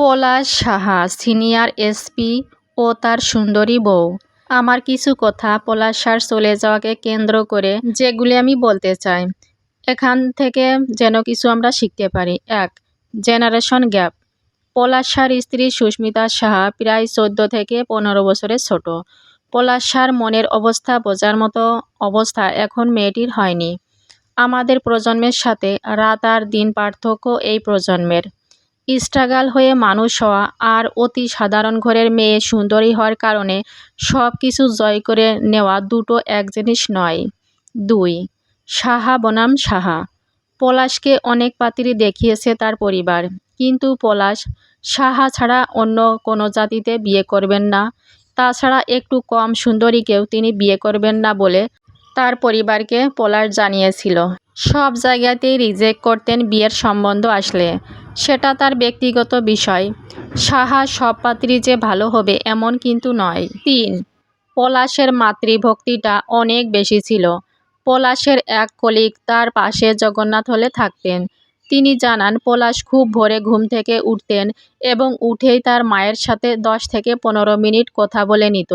পলাশ Saha senior SP ও তার সুন্দরী বউ। আমার কিছু কথা পলাশ সার চলে যাওয়াকে কেন্দ্র করে যেগুলি আমি বলতে চাই। এখান থেকে যেন কিছু আমরা শিখতে পারি। এক জেনারেশন গ্যাপ পলাশার স্ত্রী সুস্মিতা সাহা প্রায় চোদ্দ থেকে পনেরো বছরের ছোট। পলাশ সার মনের অবস্থা বোঝার মতো অবস্থা এখন মেয়েটির হয়নি। আমাদের প্রজন্মের সাথে রাত আর দিন পার্থক্য এই প্রজন্মের। স্ট্রাগাল হয়ে মানুষ হওয়া আর অতি সাধারণ ঘরের মেয়ে সুন্দরী হওয়ার কারণে সব কিছু জয় করে নেওয়া দুটো এক জিনিস নয়। দুই, সাহা বনাম সাহা। পলাশকে অনেক পাত্রী দেখিয়েছে তার পরিবার। কিন্তু পলাশ, সাহা ছাড়া অন্য কোনো জাতিতে বিয়ে করবেন না। তাছাড়া একটু কম সুন্দরীকেও তিনি বিয়ে করবেন না বলে তার পরিবারকে পলাশ জানিয়েছিল। সব জায়গাতেই রিজেক্ট করতেন বিয়ের সম্বন্ধ আসলে। সেটা তার ব্যক্তিগত বিষয়। সাহা, সব পাত্রী যে ভালো হবে এমন কিন্তু নয়। তিন, পলাশের মাতৃভক্তিটা অনেক বেশি ছিল। পলাশের এক কলিক তার পাশে জগন্নাথ হলে থাকতেন। তিনি জানান, পলাশ খুব ভোরে ঘুম থেকে উঠতেন এবং উঠেই তার মায়ের সাথে দশ থেকে পনেরো মিনিট কথা বলে নিত।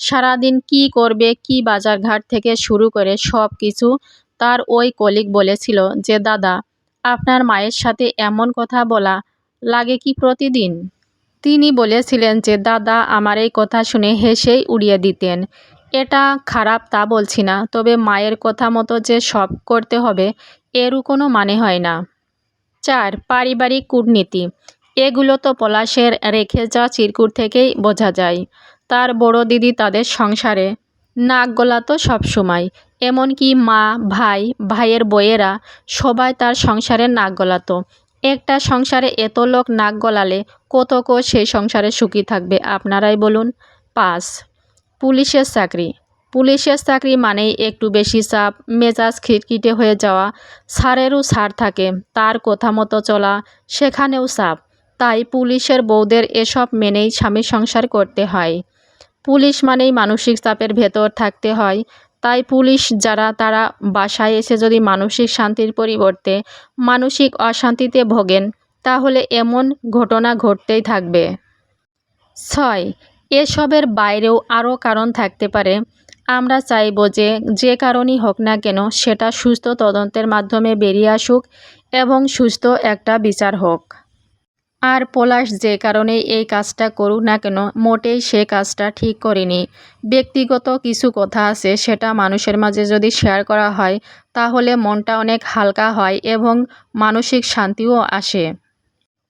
সারাদিন কি করবে, কি বাজারঘাট থেকে শুরু করে সব কিছু তার ওই কলিগ বলেছিল যে, দাদা, আপনার মায়ের সাথে এমন কথা বলা লাগে কি প্রতিদিন? তিনি বলেছিলেন যে, দাদা, আমার এই কথা শুনে হেসেই উড়িয়ে দিতেন। এটা খারাপ তা বলছি না, তবে মায়ের কথা মতো যে সব করতে হবে এরও কোনো মানে হয় না। চার, পারিবারিক কূটনীতি। এগুলো তো পলাশের রেখে যা চিরকুট থেকেই বোঝা যায়। তার বড় দিদি তাদের সংসারে নাক গলাতো সবসময় এমনকি মা, ভাই, ভাইয়ের বইয়েরা সবাই তার সংসারে নাক গলাতো। একটা সংসারে এত লোক নাক গলালে কত কো সেই সংসারে সুখী থাকবে, আপনারাই বলুন? পাস পুলিশের চাকরি। পুলিশের চাকরি মানেই একটু বেশি চাপ, মেজাজ খিটখিটে হয়ে যাওয়া সারেরও সার থাকে, তার কথা মতো চলা, সেখানেও চাপ। তাই পুলিশের বউদের এসব মেনেই স্বামী সংসার করতে হয়। পুলিশ মানেই মানসিক চাপের ভেতর থাকতে হয়। তাই পুলিশ যারা, তারা বাসায় এসে যদি মানসিক শান্তির পরিবর্তে মানসিক অশান্তিতে ভোগেন, তাহলে এমন ঘটনা ঘটতেই থাকবে। ছয়, এসবের বাইরেও আরও কারণ থাকতে পারে। আমরা চাইব যে যে কারণই হোক না কেন, সেটা সুস্থ তদন্তের মাধ্যমে বেরিয়ে আসুক এবং সুস্থ একটা বিচার হোক। আর পলাশ যে কারণে এই কাজটা করুক না কেন, মোটেই সে কাজটা ঠিক করেনি। ব্যক্তিগত কিছু কথা আছে, সেটা মানুষের মাঝে যদি শেয়ার করা হয়, তাহলে মনটা অনেক হালকা হয় এবং মানসিক শান্তিও আসে।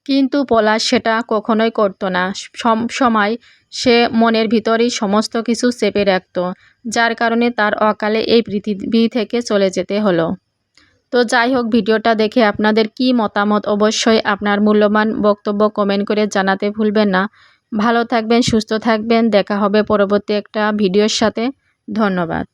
কিন্তু পলাশ সেটা কখনোই করতো না। সব সময় সে মনের ভিতরেই সমস্ত কিছু চেপে রাখত, যার কারণে তার অকালে এই পৃথিবী থেকে চলে যেতে হলো। তো যাই হোক ভিডিওটা দেখে আপনাদের কি মতামত অবশ্যই আপনার মূল্যবান বক্তব্য কমেন্ট করে জানাতে ভুলবেন না। ভালো থাকবেন, সুস্থ থাকবেন, দেখা হবে পরবর্তী একটা ভিডিওর সাথে। ধন্যবাদ।